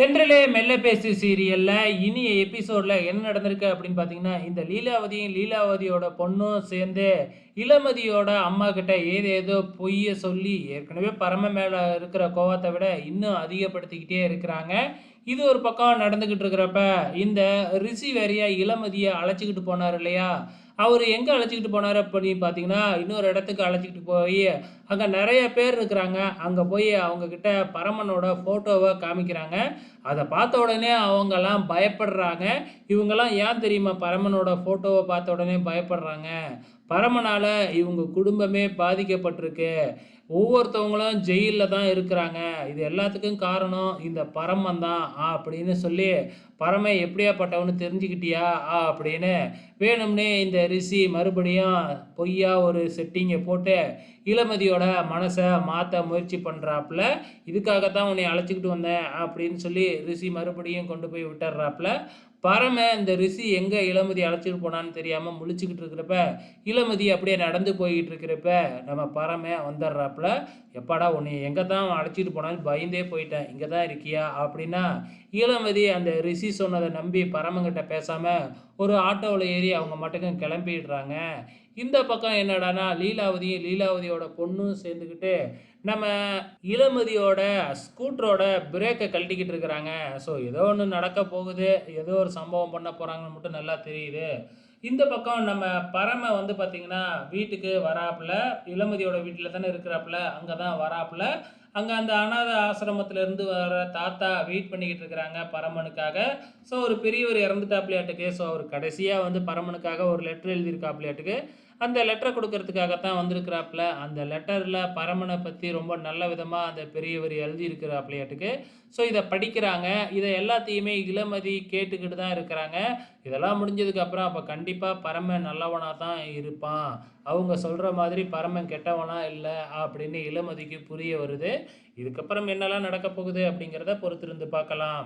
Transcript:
தென்றலே மெல்ல பேசு சீரியலில் இனிய எபிசோடில் என்ன நடந்திருக்கு அப்படின்னு பார்த்தீங்கன்னா இந்த லீலாவதியும் லீலாவதியோட பொண்ணும் சேர்ந்து இளமதியோட அம்மா கிட்ட ஏதேதோ பொய்ய சொல்லி ஏற்கனவே பரம மேலே இருக்கிற கோவத்தை விட இன்னும் அதிகப்படுத்திக்கிட்டே இருக்கிறாங்க. இது ஒரு பக்கம் நடந்துக்கிட்டு இருக்கிறப்ப இந்த ரிஷி வேறையா இளமதியை அழைச்சிக்கிட்டு போனார் இல்லையா? அவர் எங்கே அழைச்சிக்கிட்டு போனார் அப்படின்னு பார்த்தீங்கன்னா இன்னொரு இடத்துக்கு அழைச்சிக்கிட்டு போய் அங்கே நிறைய பேர் இருக்கிறாங்க. அங்கே போய் அவங்கக்கிட்ட பரமனோட ஃபோட்டோவை காமிக்கிறாங்க. அதை பார்த்த உடனே அவங்கெல்லாம் பயப்படுறாங்க. இவங்கெல்லாம் ஏன் தெரியுமா பரமனோட ஃபோட்டோவை பார்த்த உடனே பயப்படுறாங்க? பரமனால் இவங்க குடும்பமே பாதிக்கப்பட்டிருக்கு. ஒவ்வொருத்தவங்களும் ஜெயிலில் தான் இருக்கிறாங்க. இது எல்லாத்துக்கும் காரணம் இந்த பரமன் தான் அப்படின்னு சொல்லி பரமை எப்படியாப்பட்டவனு தெரிஞ்சுக்கிட்டியா? ஆ அப்படின்னு. வேணும்னே இந்த ரிஷி மறுபடியும் பொய்யா ஒரு செட்டிங்கை போட்டு இளமதியோட மனசை மாற்ற முயற்சி பண்ணுறாப்புல இதுக்காகத்தான் உன்னை அழைச்சிக்கிட்டு வந்தேன் அப்படின்னு சொல்லி ரிஷி மறுபடியும் கொண்டு போய் விட்டுறாப்புல. பரம இந்த ரிஷி எங்கே இளமதி அழைச்சிட்டு போனான்னு தெரியாமல் முழிச்சுக்கிட்டு இருக்கிறப்ப இளமதி அப்படியே நடந்து போய்கிட்டு இருக்கிறப்ப நம்ம பரம வந்துடுறாப்புல. எப்பாடா உன்னை எங்கே தான் அழைச்சிட்டு போனான்னு பயந்தே போயிட்டேன் இங்கே தான் இருக்கியா? அப்படின்னா இளமதி அந்த ரிஷி சொன்னதை நம்பி பரமங்கிட்ட பேசாமல் ஒரு ஆட்டோவில் ஏறி அவங்க மட்டுக்கும் கிளம்பிடுறாங்க. இந்த பக்கம் என்னடானா லீலாவதியும் லீலாவதியோட பொண்ணும் சேர்ந்துக்கிட்டு நம்ம இளமதியோட ஸ்கூட்டரோட பிரேக்கை கழட்டிக்கிட்டு இருக்கிறாங்க. ஸோ ஏதோ ஒன்று நடக்க போகுது. ஏதோ ஒரு சம்பவம் பண்ண போகிறாங்கன்னு மட்டும் நல்லா தெரியுது. இந்த பக்கம் நம்ம பரம வந்து பார்த்திங்கன்னா வீட்டுக்கு வராப்புல இளமதியோட வீட்டில் தானே இருக்கிறாப்புல அங்கே தான் வராப்புல. அங்கே அந்த அனாத ஆசிரமத்திலேருந்து வர தாத்தா வெயிட் பண்ணிக்கிட்டு இருக்கிறாங்க பரமனுக்காக. ஸோ ஒரு பெரியவர் இறந்துட்டாப்லையாட்டுக்கு. ஸோ அவர் கடைசியாக வந்து பரமனுக்காக ஒரு லெட்டர் எழுதியிருக்காப்லையாட்டுக்கு. அந்த லெட்டரை கொடுக்கறதுக்காகத்தான் வந்திருக்கிறாப்புல. அந்த லெட்டரில் பரமனை பற்றி ரொம்ப நல்ல விதமாக அந்த பெரியவர் எழுதியிருக்கிறாப்லையாட்டுக்கு ஸோ இதை படிக்கிறாங்க. இதை எல்லாத்தையுமே இளமதி கேட்டுக்கிட்டு தான் இருக்கிறாங்க. இதெல்லாம் முடிஞ்சதுக்கப்புறம் அப்போ கண்டிப்பாக பரமன் நல்லவனாக தான் இருப்பான். அவங்க சொல்கிற மாதிரி பரமன் கெட்டவனா இல்லை அப்படின்னு இளமதிக்கு புரிய வருது. இதுக்கப்புறம் என்னெல்லாம் நடக்க போகுது அப்படிங்கிறத பொறுத்திருந்து பார்க்கலாம்.